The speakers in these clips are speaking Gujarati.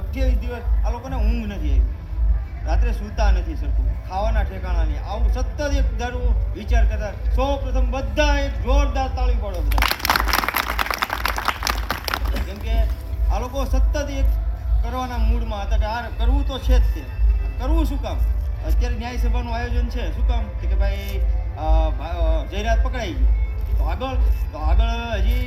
અઠ્યાવીસ દિવસ આ લોકોને ઊંઘ નથી આવી. રાત્રે સૂતા નથી સરખું. ખાવાના ઠેકાણા નહીં. આવું સતત એક ધારું વિચાર કરતા સૌ પ્રથમ બધા એક જોરદાર તાળી પાડો બધા. કેમ કે આ લોકો સતત એક કરવાના મૂડમાં હતા કે આ કરવું તો છે જ તે. કરવું શું કામ? અત્યારે ન્યાયસભાનું આયોજન છે. શું કામ? કે ભાઈ જયરાજ પકડાઈ ગયું આગળ, તો આગળ હજી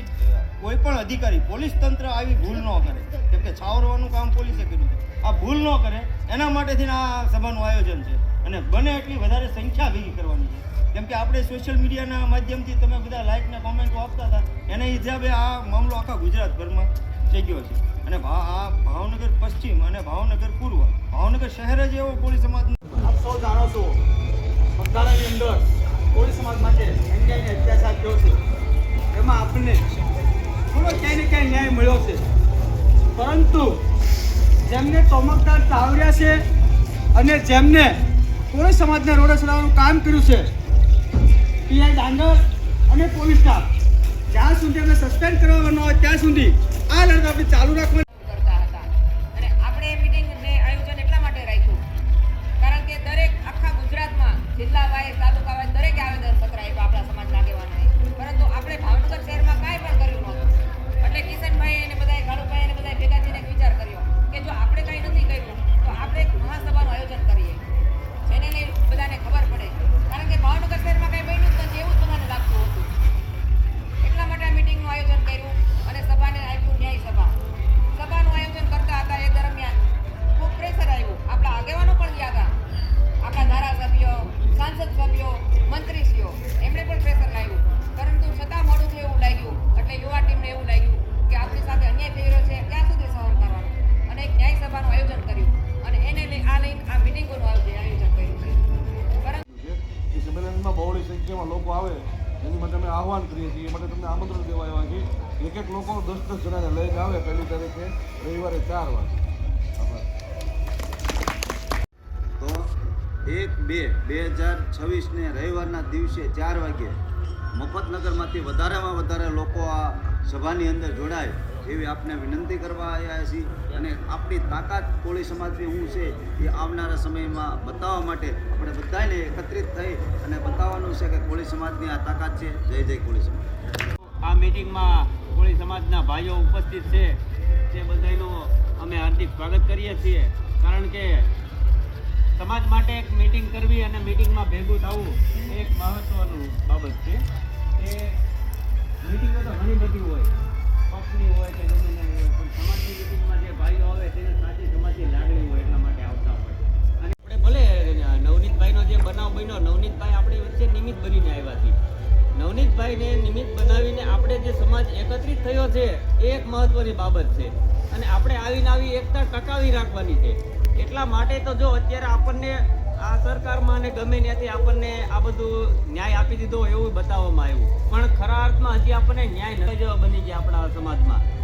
કોઈ પણ અધિકારી, પોલીસ તંત્ર આવી ભૂલ ન કરે. કેમ કે છાવરવાનું કામ પોલીસે કર્યું આ ભૂલ ન કરે, એના માટેથી આ સભાનું આયોજન છે. અને બને એટલી વધારે સંખ્યા ભેગી કરવાની છે. કેમ કે આપણે સોશિયલ મીડિયાના માધ્યમથી તમે બધા લાઇકને કોમેન્ટો આપતા હતા. એના હિસાબે આ મામલો આખા ગુજરાતભરમાં થઈ ગયો છે. અને આ ભાવનગર પશ્ચિમ અને ભાવનગર પૂર્વ, ભાવનગર શહેર જ એવો કોળી સમાજનો આપ સૌ જાણો છો અંદર કોળી સમાજ માટે અત્યાચાર જેમને તોમકદાર તાવર્યા છે અને જેમને કોળી સમાજને રોડે ચડાવવાનું કામ કર્યું છે. પીઆઈ ડાંગર અને પોલીસ સ્ટાફ, જ્યાં સુધી અમે સસ્પેન્ડ કરવાનો હોય ત્યાં સુધી આ લડત આપણે ચાલુ રાખવાની લોકો આવે, એની માટે અમે આહવાન કરીએ છીએ, એ માટે તમને આમંત્રણ દેવા આવ્યા છીએ. એક એક લોકો દસ દસ જણાને લઈને આવે, પહેલી તારીખે રવિવારે ચાર વાગે. તો એક, બે બે હજાર છવ્વીસને રવિવારના દિવસે ચાર વાગે મફતનગરમાંથી વધારેમાં વધારે લોકો આ સભાની અંદર જોડાય. એવી આપને વિનંતી કરવા આવ્યા છીએ. અને આપણી તાકાત કોળી સમાજની હું છે એ આવનારા સમયમાં બતાવવા માટે આપણે બધાને એકત્રિત થઈ અને બતાવવાનું છે કે કોળી સમાજની આ તાકાત છે. જય જય કોળી સમાજ. આ મિટિંગમાં કોળી સમાજના ભાઈઓ ઉપસ્થિત છે. તે બધાનું અમે હાર્દિક સ્વાગત કરીએ છીએ. કારણ કે સમાજ માટે એક મિટિંગ કરવી અને મિટિંગમાં ભેગું થવું એક મહત્વનું બન્યો નવનીતભાઈ આપણી વચ્ચે નિમિત્ત બનીને આવ્યા છીએ. નવનીતભાઈને નિમિત્ત બનાવીને આપણે જે સમાજ એકત્રિત થયો છે, એ એક મહત્વની બાબત છે. અને આપણે આવીને આવી એકતા ટકાવી રાખવાની છે. એટલા માટે તો જો અત્યારે આપણને આ સરકારમાં અને ગમે ત્યાંથી આપણને આ બધું ન્યાય આપી દીધો એવું બતાવવામાં આવ્યું. પણ ખરા અર્થમાં હજી આપણને ન્યાય જેવા બની ગયા આપણા સમાજમાં.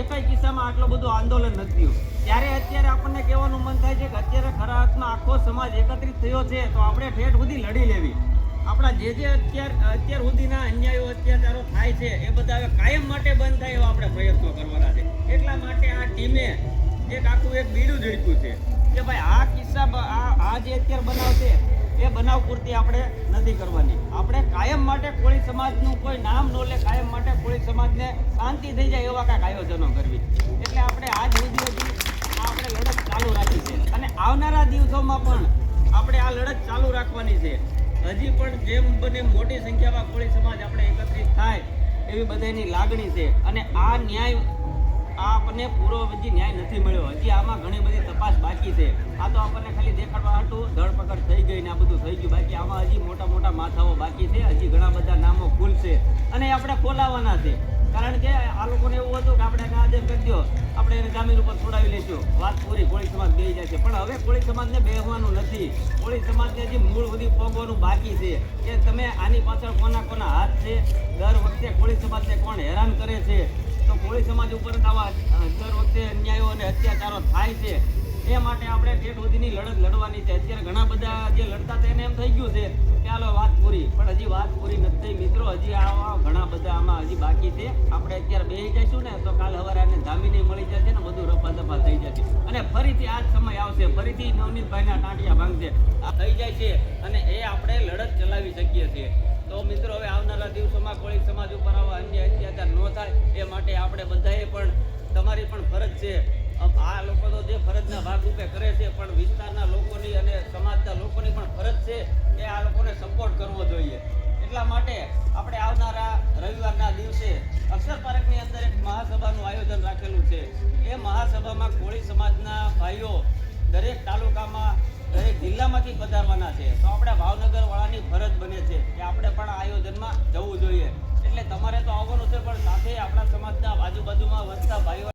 એકેય કિસ્સામાં આટલો બધું આંદોલન નથી થયું. ત્યારે અત્યારે આપણને કહેવાનું મન થાય છે કે અત્યારે ખરા અર્થમાં આખો સમાજ એકત્રિત થયો છે, તો આપણે ઠેઠ સુધી લડી લેવી. આપણા જે જે અત્યાર અત્યાર સુધીના અન્યાયો અત્યાચારો થાય છે, એ બધા કાયમ માટે બંધ થાય એવા આપણે પ્રયત્નો કરવાના છે. એટલા માટે આ ટીમે એક આખું એક બીડું ઝડક્યું છે કે ભાઈ આ કિસ્સા આ જે અત્યારે બનાવ છે એ બનાવ પૂરતી આપણે નથી કરવાની. આપણે કાયમ માટે કોળી સમાજનું કોઈ નામ ન લે, કાયમ માટે કોળી સમાજને શાંતિ થઈ જાય એવા કાંઈક આયોજનો કરવી. એટલે આપણે આજ સુધી હજી આપણે લડત ચાલુ રાખી છે. અને આવનારા દિવસોમાં પણ આપણે આ લડત ચાલુ રાખવાની છે. હજી પણ જેમ બને મોટી સંખ્યામાં કોળી સમાજ આપણે એકત્રિત થાય એવી બધાની લાગણી છે. અને આ ન્યાય આપણને પૂરો હજી ન્યાય નથી મળ્યો. હજી આમાં ઘણી બધી તપાસ બાકી છે. આ તો આપણને ખાલી દેખાડવા હતું ધરપકડ થઈ ગઈ ને આ બધું થઈ ગયું. બાકી આમાં હજી મોટા મોટા માથાઓ બાકી છે. હજી ઘણા બધા નામો ખુલશે. અને આપણે ખોલાવવાના છે. કારણ કે આ લોકોને એવું હતું કે આપણે એને આદેશ કરી દો. આપણે એને જામીન ઉપર છોડાવી લઈશું વાત પૂરી કોળી સમાજ બે જાય છે. પણ હવે કોળી સમાજને બેહવાનું નથી. કોળી સમાજને હજી મૂળ સુધી પહોંચવાનું બાકી છે. કે તમે આની પાછળ કોના કોના હાથ છે? દર વખતે કોળી સમાજને કોણ હેરાન કરે છે? તો કોળી સમાજ ઉપર જ આવા દર વખતે અન્યાયો અને અત્યાચારો થાય છે. એ માટે આપણે ઠેઠ સુધીની લડત લડવાની છે. અત્યારે ઘણા બધા જે લડતા હતા એને એમ થઈ ગયું છે કે ચાલો વાત પૂરી. પણ હજી વાત પૂરી નથી મિત્રો. હજી આવા ઘણા બધા આમાં હજી બાકી છે. આપણે અત્યારે બેસી જઈશું ને તો કાલ સવારે આને જામીને મળી જશે ને બધું રફા દફા થઈ જશે. ફરીથી આ જ સમય આવશે. ફરીથી નવનીતભાઈના ટાંટિયા ભાંગશે. આ થઈ જાય છે. અને એ આપણે લડત ચલાવી શકીએ છીએ. તો મિત્રો, હવે આવનારા દિવસોમાં કોળી સમાજ ઉપર આવા અન્ય અત્યાચાર ન થાય એ માટે આપણે બધાએ પણ તમારી પણ ફરજ છે. આ લોકો તો જે ફરજના ભાગરૂપે કરે છે, પણ વિસ્તારના લોકોની અને સમાજના લોકોની પણ ફરજ છે કે આ લોકોને સપોર્ટ કરવો જોઈએ. એટલા માટે આપણે આવનારા રવિવારના દિવસે અક્ષર પાર્કની અંદર એક મહાસભાનું આયોજન રાખેલું છે. એ મહાસભામાં કોળી સમાજના ભાઈઓ દરેક તાલુકામાં જિલ્લામાંથી પધારવાના છે. તો આપણે ભાવનગર વાળાની ફરજ બને છે કે આપણે પણ આયોજનમાં જવું જોઈએ. એટલે તમારે તો આવવાનું છે, પણ સાથે આપણા સમાજના આજુબાજુમાં વસતા ભાઈઓ